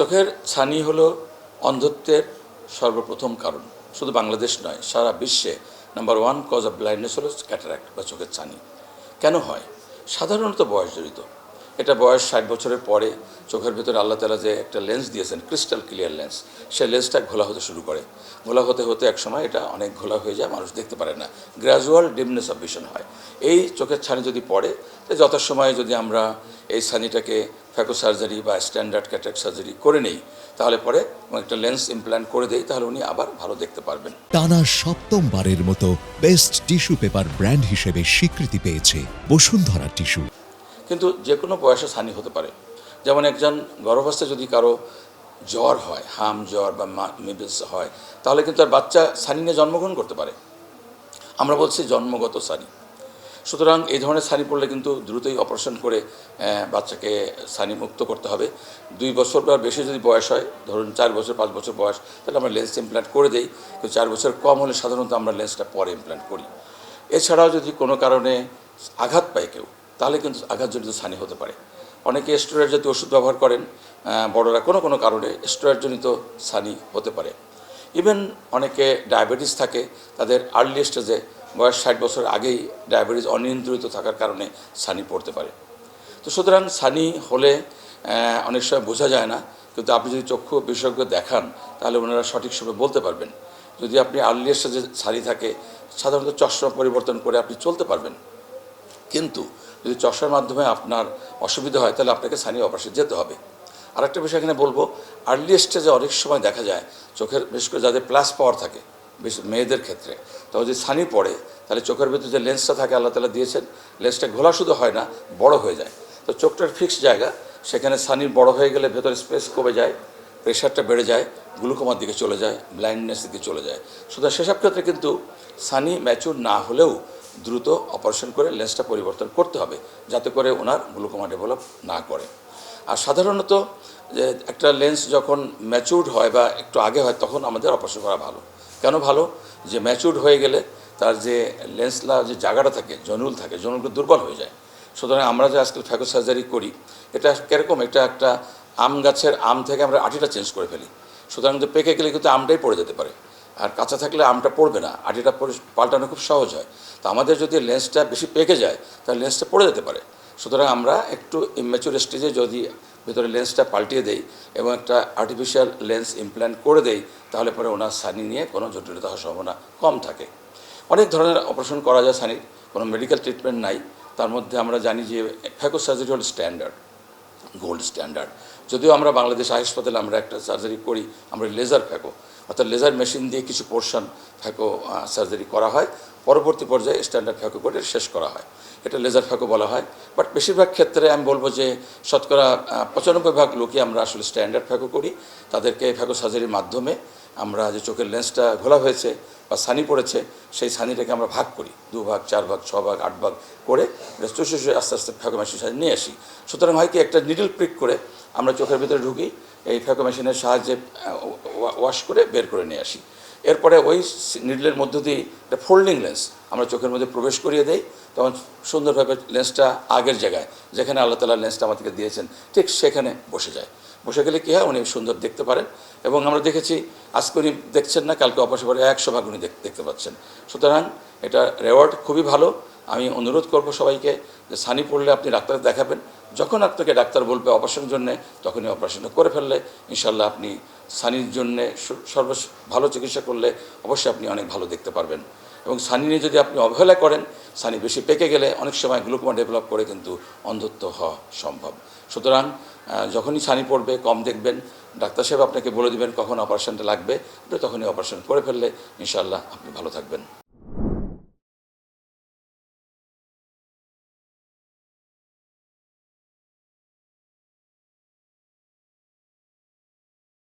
চোখের ছানি হল অন্ধত্বের সর্বপ্রথম কারণ। শুধু বাংলাদেশ নয়, সারা বিশ্বে number one cause of blindness হল ক্যাটারাক্ট বা চোখের ছানি। কেন হয়? সাধারণত বয়স জড়িত এটা বয়স ষাট বছরের পরে চোখের ভেতরে আল্লাহ তালা যে একটা লেন্স দিয়েছেন ক্রিস্টাল ক্লিয়ার লেন্স সেই লেন্সটা ঘোলা হতে শুরু করে। ঘোলা হতে হতে এক সময় এটা অনেক ঘোলা হয়ে যায়, মানুষ দেখতে পারে না। গ্র্যাজুয়াল ডিমনেস অফ ভিশন হয়। এই চোখের ছানি যদি পড়ে যথাসময়ে যদি আমরা এই ছানিটাকে ফ্যাকো সার্জারি বা স্ট্যান্ডার্ড ক্যাটারাক্ট সার্জারি করে নেই, তাহলে পরে একটা লেন্স ইমপ্ল্যান্ট করে দেই, তাহলে উনি আবার ভালো দেখতে পারবেন। টানা সপ্তমবারের মতো বেস্ট টিস্যু পেপার ব্র্যান্ড হিসেবে স্বীকৃতি পেয়েছে বসুন্ধরা টিস্যু কিন্তু যে কোনো বয়সে ছানি হতে পারে। যেমন একজন গর্ভাবস্থায় যদি কারও জ্বর হয়, হাম জ্বর বা মিবিলস হয়, তাহলে কিন্তু আর বাচ্চা ছানি নিয়ে জন্মগ্রহণ করতে পারে। আমরা বলছি জন্মগত ছানি সুতরাং এই ধরনের ছানি পড়লে কিন্তু দ্রুতই অপারেশন করে বাচ্চাকে ছানি মুক্ত করতে হবে। দুই বছর বা বেশি যদি বয়স হয়, ধরুন চার বছর, পাঁচ বছর বয়স, তাহলে আমরা লেন্স ইমপ্ল্যান্ট করে দিই। কিন্তু চার বছর কম হলে সাধারণত আমরা লেন্সটা পরে ইমপ্ল্যান্ট করি। এছাড়াও যদি কোনো কারণে আঘাত পায় কেউ তাহলে কিন্তু আঘাতজনিত ছানি হতে পারে। অনেকে স্টেরয়েড জাতীয় ওষুধ ব্যবহার করেন বড়রা কোনো কোনো কারণে স্টেরয়েডজনিত ছানি হতে পারে। ইভেন অনেকে ডায়াবেটিস থাকে, তাদের আর্লি স্টেজে বয়স ষাট বছর আগেই ডায়াবেটিস অনিয়ন্ত্রিত থাকার কারণে সানি পড়তে পারে। তো সুতরাং সানি হলে অনেক সময় বোঝা যায় না, কিন্তু আপনি যদি চক্ষু বিশেষজ্ঞ দেখান, তাহলে ওনারা সঠিক সময় বলতে পারবেন। যদি আপনি আর্লি স্টেজে সানি থাকে, সাধারণত চশমা পরিবর্তন করে আপনি চলতে পারবেন। কিন্তু যদি চশমার মাধ্যমে আপনার অসুবিধা হয়, তাহলে আপনাকে স্থানীয় অপারেশন যেতে হবে। আরেকটা বিষয় এখানে বলব আর্লি স্টেজে অনেক সময় দেখা যায়, চোখের বিশেষ করে যাদের প্লাস পাওয়ার থাকে মেয়েদের ক্ষেত্রে তখন যদি ছানি পড়ে, তাহলে চোখের ভিতরে যে লেন্সটা থাকে আল্লাহ তালা দিয়েছেন লেন্সটা ঘোলা শুধু হয় না, বড় হয়ে যায়। তো চোখটার ফিক্স জায়গা, সেখানে ছানি বড় হয়ে গেলে ভেতরে স্পেস কমে যায় প্রেশারটা বেড়ে যায় গ্লুকোমার দিকে চলে যায় ব্লাইন্ডনেস দিকে চলে যায়। সুতরাং সেসব ক্ষেত্রে কিন্তু সানি ম্যাচুর না হলেও দ্রুত অপারেশন করে লেন্সটা পরিবর্তন করতে হবে, যাতে করে ওনার গ্লুকোমা ডেভেলপ না করে। আর সাধারণত, যে একটা লেন্স যখন ম্যাচুরড হয় বা একটু আগে হয়, তখন আমাদের অপারেশন করা ভালো। কেন ভালো? যে ম্যাচুরড হয়ে গেলে তার যে লেন্সলা যে জায়গাটা থাকে, জনুল থাকে জনুলগুলো দুর্বল হয়ে যায়। সুতরাং আমরা যে আজকাল ফ্যাকো সার্জারি করি, এটা কীরকম? এটা একটা আম গাছের আম থেকে আমরা আটিটা চেঞ্জ করে ফেলি। সুতরাং যে পেকে গেলে কিন্তু আমটাই পড়ে যেতে পারে। আর কাঁচা থাকলে আমটা পড়বে না আটিটা পরে পাল্টানো খুব সহজ হয়। তো আমাদের যদি লেন্সটা বেশি পেকে যায়, তাহলে লেন্সটা পড়ে যেতে পারে। সুতরাং আমরা একটু ইম্যাচুর স্টেজে যদি ভেতরে লেন্সটা পাল্টিয়ে দেই এবং একটা আর্টিফিশিয়াল লেন্স ইমপ্ল্যান্ট করে দেই, তাহলে পরে ওনার সানি নিয়ে কোনো জটিলতা হওয়ার সম্ভাবনা কম থাকে। অনেক ধরনের অপারেশন করা যায় সানির, কোনো মেডিকেল ট্রিটমেন্ট নাই। তার মধ্যে আমরা জানি যে ফ্যাকো সার্জারি হল স্ট্যান্ডার্ড গোল্ড স্ট্যান্ডার্ড যদিও আমরা বাংলাদেশ হাসপাতালে আমরা একটা সার্জারি করি, আমরা লেজার ফ্যাকো অর্থাৎ লেজার মেশিন দিয়ে কিছু পোর্শন ফ্যাকো সার্জারি করা হয়। পরবর্তী পর্যায়ে স্ট্যান্ডার্ড ফ্যাকো করে শেষ করা হয়। এটা লেজার ফ্যাকো বলা হয়। বাট বেশিরভাগ ক্ষেত্রে আমি বলব যে শতকরা পঁচানব্বই ভাগ লোকই আমরা আসলে স্ট্যান্ডার্ড ফ্যাকো করি। তাদেরকে ফ্যাকো সার্জারির মাধ্যমে আমরা যে চোখের লেন্সটা ঘোলা হয়েছে বা সানি পড়েছে, সেই সানিটাকে আমরা ভাগ করি। দু ভাগ চার ভাগ ছ ভাগ আট ভাগ করে চষে শুষে আস্তে আস্তে ফ্যাকো মেশিনের সাহায্যে নিয়ে আসি। সুতরাং হয় কি, একটা নিডল প্রিক করে আমরা চোখের ভিতরে ঢুকি, এই ফ্যাকো মেশিনের সাহায্যে ওয়াশ করে বের করে নিয়ে আসি। এরপরে ওই নিডলের মধ্য দিয়ে একটা ফোল্ডিং লেন্স আমরা চোখের মধ্যে প্রবেশ করিয়ে দেই, তখন সুন্দরভাবে লেন্সটা আগের জায়গায়, যেখানে আল্লাহ তালা লেন্সটা আমাদেরকে দিয়েছেন, ঠিক সেখানে বসে যায়। বসে গেলে কী হয়? উনি সুন্দর দেখতে পারেন এবং আমরা দেখেছি আজকে উনি দেখছেন না, কালকে অপারেশন পরে একশো ভাগ উনি দেখতে পাচ্ছেন। সুতরাং এটা রেওয়ার্ড খুবই ভালো। আমি অনুরোধ করব সবাইকে যে সানি পড়লে আপনি ডাক্তার দেখাবেন। যখন আপনাকে ডাক্তার বলবে অপারেশনের জন্যে, তখনই অপারেশনটা করে ফেললে ইনশাল্লাহ আপনি সানির জন্যে সর্ব ভালো চিকিৎসা করলে অবশ্যই আপনি অনেক ভালো দেখতে পারবেন। এবং সানি নিয়ে যদি আপনি অবহেলা করেন, সানি বেশি পেকে গেলে অনেক সময় গ্লুকোমা ডেভেলপ করে কিন্তু অন্ধত্ব হওয়া সম্ভব। সুতরাং যখনই সানি পড়বে, কম দেখবেন, ডাক্তার সাহেব আপনাকে বলে দেবেন কখন অপারেশনটা লাগবে তখনই অপারেশন করে ফেললে ইনশাল্লাহ আপনি ভালো থাকবেন।